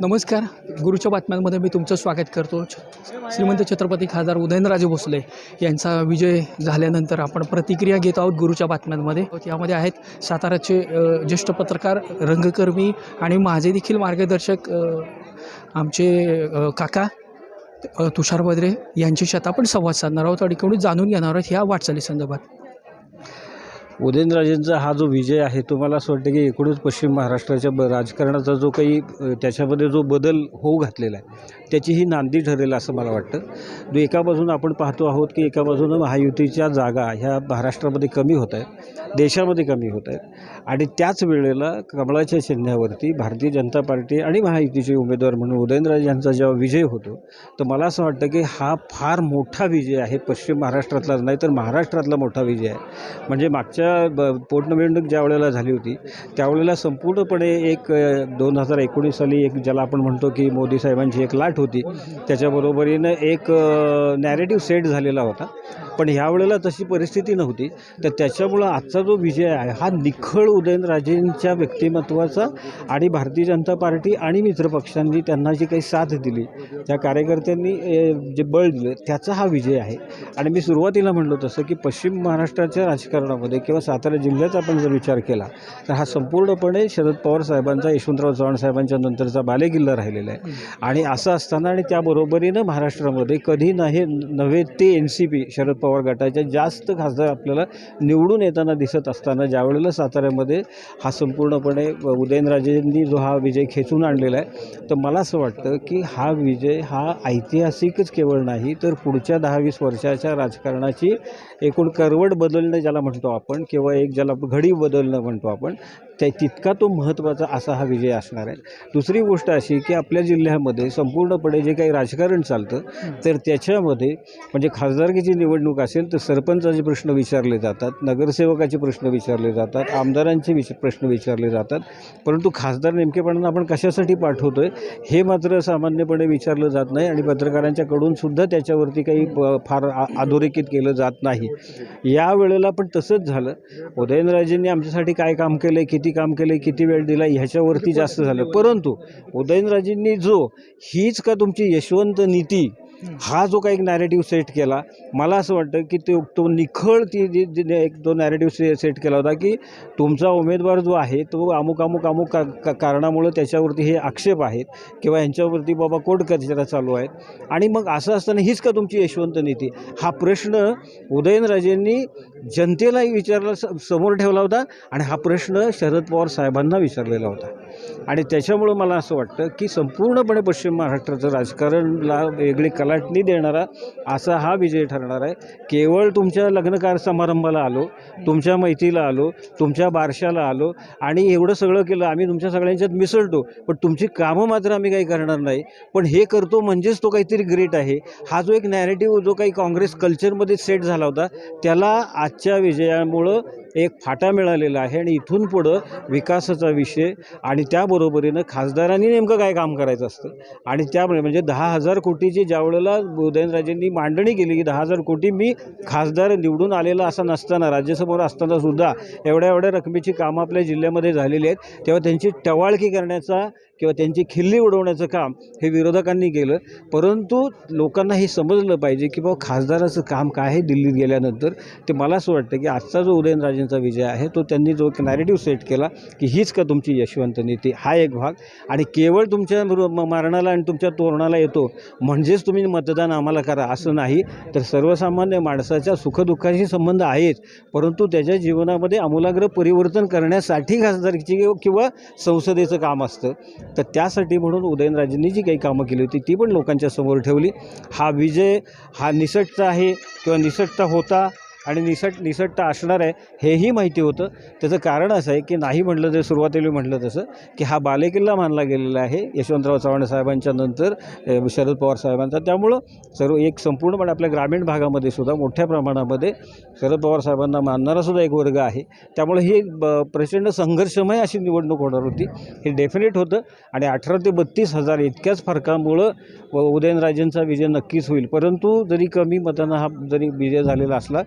नमस्कार. गुरुच्या बातम्यांमध्ये मी तुमचं स्वागत करतो. श्रीमंत छत्रपती खासदार उदयनराजे भोसले यांचा विजय झाल्यानंतर आपण प्रतिक्रिया घेत आहोत गुरुच्या बातम्यांमध्ये. यामध्ये आहेत साताराचे ज्येष्ठ पत्रकार रंगकर्मी आणि माझे देखील मार्गदर्शक आमचे काका तुषार बद्रे यांच्याशी आता आपण संवाद साधणार आहोत आणि कोणी जाणून घेणार आहोत ह्या वाटचाली संदर्भात उदयनराजेंचा हा जो विजय आहे तो मला असं वाटतं की एकूणच पश्चिम महाराष्ट्राच्या ब राजकारणाचा जो काही त्याच्यामध्ये जो बदल होऊ घातलेला आहे त्याची ही नांदी ठरेल असं मला वाटतं. एका बाजूनं आपण पाहतो आहोत की एका बाजूनं महायुतीच्या जागा ह्या महाराष्ट्रामध्ये कमी होत आहेत देशामध्ये कमी होत आहेत आणि त्याच वेळेला कमळाच्या चिन्ह्यावरती भारतीय जनता पार्टी आणि महायुतीचे उमेदवार म्हणून उदयनराजे यांचा जेव्हा विजय होतो तर मला असं वाटतं की हा फार मोठा विजय आहे पश्चिम महाराष्ट्रातला नाही तर महाराष्ट्रातला मोठा विजय आहे. म्हणजे मागच्या ब पोटनिवडणूक ज्या वेळेला झाली होती त्यावेळेला संपूर्णपणे एक दोन हजार एकोणीस साली एक ज्याला आपण म्हणतो की मोदी साहेबांची एक लाट होती त्याच्याबरोबरीनं एक नॅरेटिव्ह सेट झालेला होता. पण ह्या वेळेला तशी परिस्थिती नव्हती. तर त्याच्यामुळं आजचा जो विजय आहे हा निखळ उदयनराजेंच्या व्यक्तिमत्वाचा आणि भारतीय जनता पार्टी आणि मित्रपक्षांनी त्यांना जी काही साथ दिली त्या कार्यकर्त्यांनी जे बळ दिलं त्याचा हा विजय आहे. आणि मी सुरुवातीला म्हणलो तसं की पश्चिम महाराष्ट्राच्या राजकारणामध्ये किंवा सातारा जिल्ह्याचा आपण जर विचार केला तर हा संपूर्णपणे शरद पवार साहेबांचा यशवंतराव चव्हाण साहेबांच्या नंतरचा बालेकिल्ला राहिलेला आहे. आणि असं असताना आणि त्याबरोबरीनं महाराष्ट्रामध्ये कधी नाही नव्हे ते N C P Sharad Pawar गटाच्या जास्त खासदार आपल्याला निवडून येताना दिसत असताना ज्यावेळेला साताऱ्यामध्ये हा संपूर्णपणे उदयनराजेंनी जो हा विजय खेचून आणलेला आहे तर मला असं वाटतं की हा विजय हा ऐतिहासिकच केवळ नाही तर पुढच्या दहा वीस वर्षाच्या राजकारणाची एकूण करवट बदलणं ज्याला म्हणतो आपण किंवा एक ज्याला घडी बदलणं म्हणतो आपण त्या तितका तो महत्त्वाचा असा हा विजय असणार आहे. दुसरी गोष्ट अशी की आपल्या जिल्ह्यामध्ये संपूर्णपणे जे काही राजकारण चालतं तर त्याच्यामध्ये म्हणजे खासदारकीची निवडणूक असेल तर सरपंचाचे प्रश्न विचारले जातात नगरसेवकाचे प्रश्न विचारले जातात आमदारांचे विच प्रश्न विचारले जातात. परंतु खासदार नेमकेपणानं आपण कशासाठी पाठवतो आहे हे मात्र सामान्यपणे विचारलं जात नाही आणि पत्रकारांच्याकडून सुद्धा त्याच्यावरती काही प- फार आ- अधोरेखित केलं जात नाही. या वेळेला पण तसंच झालं. उदयनराजेंनी आमच्यासाठी काय काम केलं किती काम केलं किती वेळ दिला ह्याच्यावरती जास्त झालं. परंतु उदयनराजेंनी जो हीच का तुमची यशवंत नीती हा जो काही एक नॅरेटिव्ह सेट केला मला असं वाटतं की तो तो निखळ ती जी जी- एक तो नॅरेटिव्ह से सेट केला होता की तुमचा उमेदवार जो आहे तो अमुक अमुक अमुक का का कारणामुळं त्याच्यावरती हे आक्षेप आहेत किंवा ह्यांच्यावरती बाबा कोर्ट कचरा चालू आहेत. आणि मग असं असताना हीच का तुमची यशवंत नीती? हा प्रश्न उदयनराजेंनी जनतेलाही विचारला स समोर ठेवला होता आणि हा प्रश्न शरद पवार साहेबांना विचारलेला होता. आणि त्याच्यामुळं मला असं वाटतं की संपूर्णपणे पश्चिम महाराष्ट्राचं राजकारणला वेगळी कला कलाटणी देणारा असा हा विजय ठरणार आहे. केवळ तुमच्या लग्नकार समारंभाला आलो तुमच्या मैतीला आलो तुमच्या बारशाला आलो आणि एवढं सगळं केलं आम्ही तुमच्या सगळ्यांच्यात मिसळतो. पण तुमची कामं मात्र आम्ही काही करणार नाही. पण हे करतो म्हणजेच तो काहीतरी ग्रेट आहे. हा जो एक नॅरेटिव्ह जो काही काँग्रेस कल्चरमध्ये सेट झाला होता त्याला आजच्या विजयामुळं एक फाटा मिळालेला आहे आणि इथून पुढं विकासाचा विषय आणि त्याबरोबरीनं खासदारांनी नेमकं काय काम करायचं असतं? आणि त्यामुळे म्हणजे, म्हणजे दहा हजार कोटीची ज्या वेळेला उदयनराजेंनी मांडणी केली की दहा हजार कोटी मी खासदार निवडून आलेला असा नसताना राज्यसमोर असताना सुद्धा एवढ्या एवढ्या रकमेची कामं आपल्या जिल्ह्यामध्ये झालेली आहेत तेव्हा त्यांची टवाळकी करण्याचा किंवा त्यांची खिल्ली उडवण्याचं काम हे विरोधकांनी केलं. परंतु लोकांना हे समजलं पाहिजे की बाबा खासदाराचं काम काय आहे दिल्लीत गेल्यानंतर. ते मला असं वाटतं की आजचा जो उदयनराजेंचा विजय आहे तो त्यांनी जो एक नॅरेटिव्ह सेट केला की हीच का तुमची यशवंत नीती हा एक भाग. आणि केवळ तुमच्या मृ- म- मारणाला आणि तुमच्या तोरणाला येतो म्हणजेच तुम्ही मतदान आम्हाला करा असं नाही. तर सर्वसामान्य माणसाच्या सुखदुःखाशी संबंध आहेच. परंतु त्याच्या जीवनामध्ये आमूलाग्र परिवर्तन करण्यासाठी खासदारकीची किंवा संसदेचं काम असतं. तर त्यासाठी म्हणून उदयनराजेंनी जी काही कामं केली होती ती पण लोकांच्या समोर ठेवली. हा विजय हा निसटता आहे किंवा निसटता होता आणि निसट निसटता असणार आहे हेही माहिती होतं. त्याचं कारण असं आहे की नाही म्हटलं ते सुरुवातीला म्हटलं तसं की हा बालेकिल्ला मानला गेलेला आहे यशवंतराव चव्हाण साहेबांच्या नंतर शरद पवार साहेबांचा. त्यामुळं सर्व एक संपूर्णपणे आपल्या ग्रामीण भागामध्ये सुद्धा मोठ्या प्रमाणामध्ये शरद पवार साहेबांना मानणारा सुद्धा एक वर्ग आहे. त्यामुळे ही ब- प्रचंड संघर्षमय अशी निवडणूक होणार होती. हे डेफिनेट होतं आणि अठरा ते बत्तीस हजार इतक्याच फरकामुळं व उदयनराजेंचा विजय नक्कीच होईल. परंतु जरी कमी मतांना हा जरी विजय झालेला असला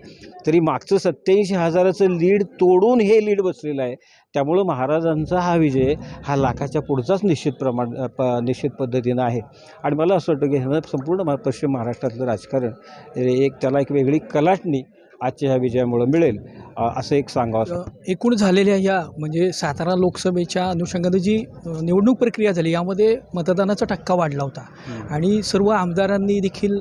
तरी मागचं सत्याऐंशी हजाराचं लीड तोडून हे लीड बसलेलं आहे. त्यामुळं महाराजांचा हा विजय हा लाखाच्या पुढचाच निश्चित प्रमाण प निश्चित पद्धतीनं आहे. आणि मला असं वाटतं की ह्यानं संपूर्ण पश्चिम महाराष्ट्रातलं राजकारण एक त्याला एक वेगळी कलाटणी आजच्या ह्या विजयामुळं मिळेल. असं एक सांगावं एकूण झालेल्या या म्हणजे सातारा लोकसभेच्या अनुषंगानं जी निवडणूक प्रक्रिया झाली यामध्ये मतदानाचा टक्का वाढला होता. आणि सर्व आमदारांनी देखील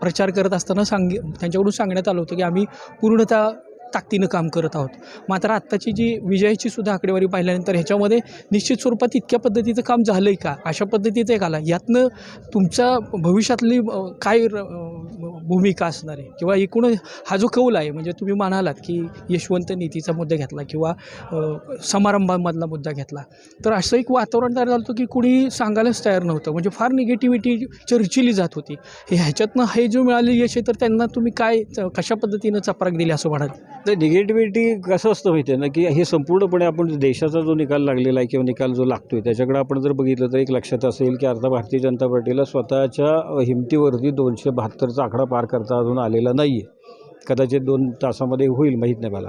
प्रचार करत असताना सांग त्यांच्याकडून सांगण्यात आलं होतं की आम्ही पूर्णतः ताकदीनं काम करत आहोत. मात्र आत्ताची जी विजयाची सुद्धा आकडेवारी पाहिल्यानंतर ह्याच्यामध्ये निश्चित स्वरूपात इतक्या पद्धतीचं काम झालं आहे का? अशा पद्धतीचं एक आला. यातनं तुमच्या भविष्यातली काय र- भूमिका असणार आहे? किंवा एकूण हा जो कौल आहे म्हणजे तुम्ही म्हणालात की यशवंत नीतीचा मुद्दा घेतला किंवा समारंभांमधला समारंभामधला मुद्दा घेतला. तर असं एक वातावरण तयार झालं होतं की कुणी सांगायलाच तयार नव्हतं. म्हणजे फार निगेटिव्हिटी चर्चिली जात होती. हे ह्याच्यातनं हे जो मिळाले यश आहे तर त्यांना तुम्ही काय कशा पद्धतीनं चपराक दिली असं म्हणाल? तर निगेटिव्हिटी कसं असतं माहिती आहे ना की हे संपूर्णपणे आपण देशाचा जो निकाल लागलेला आहे किंवा निकाल जो लागतो आहे त्याच्याकडे आपण जर बघितलं तर एक लक्षात असेल की आता भारतीय जनता पार्टीला स्वतःच्या हिमतीवरती दोनशे बहात्तरचा आकडा पार करता अजून आलेला नाही आहे कदाचित दोन तासामध्ये होईल माहीत नाही मला.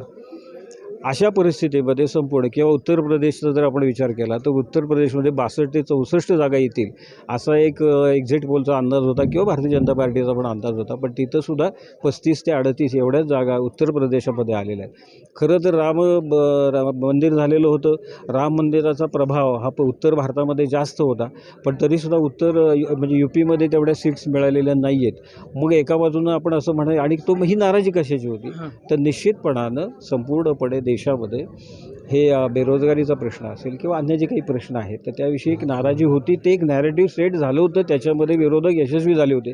अशा परिस्थितीमध्ये संपूर्ण किंवा उत्तर प्रदेशचा जर आपण विचार केला तर उत्तर प्रदेशमध्ये बासष्ट ते चौसष्ट जागा येतील असा एक एक्झिट पोलचा अंदाज होता किंवा भारतीय जनता पार्टीचा पण अंदाज होता पण तिथंसुद्धा पस्तीस ते अडतीस एवढ्याच जागा उत्तर प्रदेशामध्ये आलेल्या आहेत. खरं तर राम मंदिर झालेलं होतं. राम मंदिराचा प्रभाव हा प उत्तर भारतामध्ये जास्त होता पण तरीसुद्धा उत्तर म्हणजे यू पीमध्ये तेवढ्या सीट्स मिळालेल्या नाही आहेत मग एका बाजूनं आपण असं म्हणा आणि तो ही नाराजी कशाची होती? तर निश्चितपणानं संपूर्णपणे देशामध्ये हे बेरोजगारीचा प्रश्न असेल किंवा अन्य जे काही प्रश्न आहेत तर त्याविषयी एक नाराजी होती. ते एक नॅरेटिव्ह सेट झालं होतं. त्याच्यामध्ये विरोधक यशस्वी झाले होते.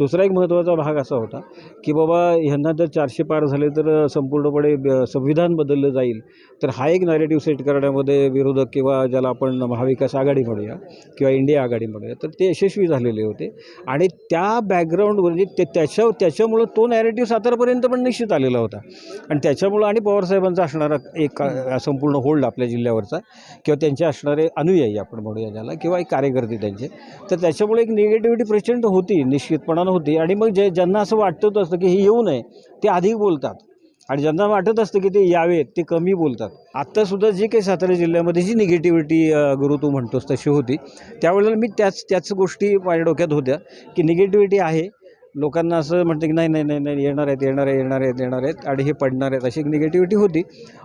दुसरा एक महत्त्वाचा भाग असा होता की बाबा ह्यांना जर चारशे पार झाले तर संपूर्णपणे संविधान बदललं जाईल. तर हा एक नॅरेटिव्ह सेट करण्यामध्ये विरोधक किंवा ज्याला आपण महाविकास आघाडी म्हणूया किंवा इंडिया आघाडी म्हणूया तर ते यशस्वी झालेले होते. आणि त्या बॅकग्राऊंडवर म्हणजे ते त्याच्या त्याच्यामुळं तो नॅरेटिव्ह सातारापर्यंत पण निश्चित आलेला होता. आणि त्याच्यामुळं आणि पवारसाहेबांचा असणारा एक संपूर्ण होल्ड आपल्या जिल्ह्यावरचा किंवा त्यांचे असणारे अनुयायी आपण म्हणूया ज्याला किंवा एक कार्यकर्ते त्यांचे. तर त्याच्यामुळे एक निगेटिव्हिटी प्रचंड होती निश्चितपणानं होती. आणि मग जे ज्यांना असं वाटत असतं की हे येऊ नये ते अधिक बोलतात. आणि ज्यांना वाटत असतं की ते यावेत ते कमी बोलतात. आत्तासुद्धा जी काही सातारा जिल्ह्यामध्ये जी निगेटिव्हिटी गुरु तू म्हणतोस तशी होती त्यावेळेला मी त्याच त्याच गोष्टी माझ्या डोक्यात होत्या की निगेटिव्हिटी आहे लोकांना असं म्हणतं की नाही नाही नाही नाही येणार आहेत येणार आहे येणार आहेत येणार आहेत आणि हे पडणार आहेत अशी एक निगेटिव्हिटी होती.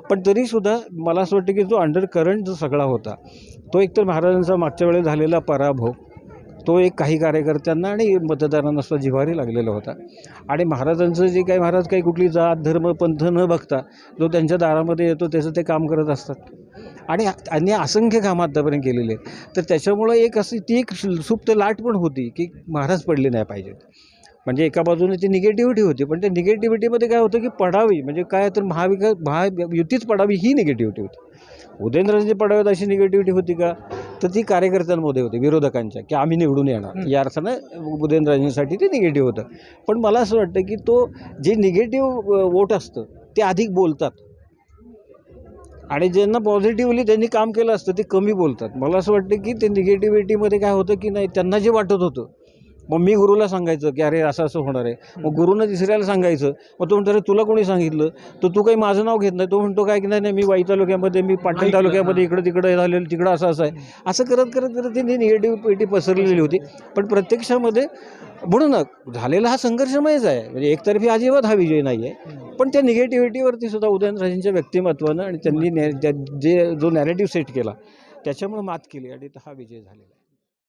पण तरीसुद्धा मला असं वाटतं की जो अंडर करंट जो सगळा होता तो एकतर महाराजांचा मागच्या वेळेस झालेला पराभव तो एक काही कार्यकर्त्यांना आणि मतदारांना सुद्धा जिव्हारी लागलेला होता. आणि महाराजांचं जे काही महाराज काही कुठली जात धर्म पंथ न बघता जो त्यांच्या दारामध्ये येतो त्याचं ते काम करत असतात. आणि आणि असंख्य कामं आत्तापर्यंत केलेले आहेत. तर त्याच्यामुळं एक अशी ती एक सुप्त लाट पण होती की महाराज पडले नाही पाहिजेत. म्हणजे एका बाजूने ती निगेटिव्हिटी होती पण त्या निगेटिव्हिटीमध्ये काय होतं की पडावी म्हणजे काय तर महाविकास महायुतीच पडावी ही निगेटिव्हिटी होती. उदयनराजे पडाव्यात अशी निगेटिव्हिटी होती का? तर ती कार्यकर्त्यांमध्ये होती विरोधकांच्या की आम्ही निवडून येणार. या अर्थानं उदयनराजेंसाठी ते निगेटिव्ह होतं. पण मला असं वाटतं की तो जे निगेटिव्ह वोट असतं ते अधिक बोलतात. आणि ज्यांना पॉझिटिव्हली त्यांनी काम केलं असतं ते कमी बोलतात. मला असं वाटतं की ते निगेटिव्हिटीमध्ये काय होतं की नाही त्यांना जे वाटत होतं मग मी गुरुला सांगायचं की अरे असं असं होणार आहे. मग गुरुनं तिसऱ्याला सांगायचं. मग तो म्हणतो अरे तुला कोणी सांगितलं? तर तू काही माझं नाव घेत नाही. तो म्हणतो काय की नाही नाही मी वाई तालुक्यामध्ये मी पाटण तालुक्यामध्ये. इकडं तिकडं झालेलं तिकडं असं असं आहे. असं करत करत करत ती निगेटिव्हिटी पसरलेली होती. पण प्रत्यक्षामध्ये म्हणून झालेला हा संघर्षमयच आहे. म्हणजे एकतर्फी अजिबात हा विजय नाही आहे पण त्या निगेटिव्हिटीवरती सुद्धा उदयनराजेंच्या व्यक्तिमत्वानं आणि त्यांनी ने- त्या- जे जो नॅरेटिव्ह सेट केला त्याच्यामुळे मात केली आणि हा विजय झालेला आहे.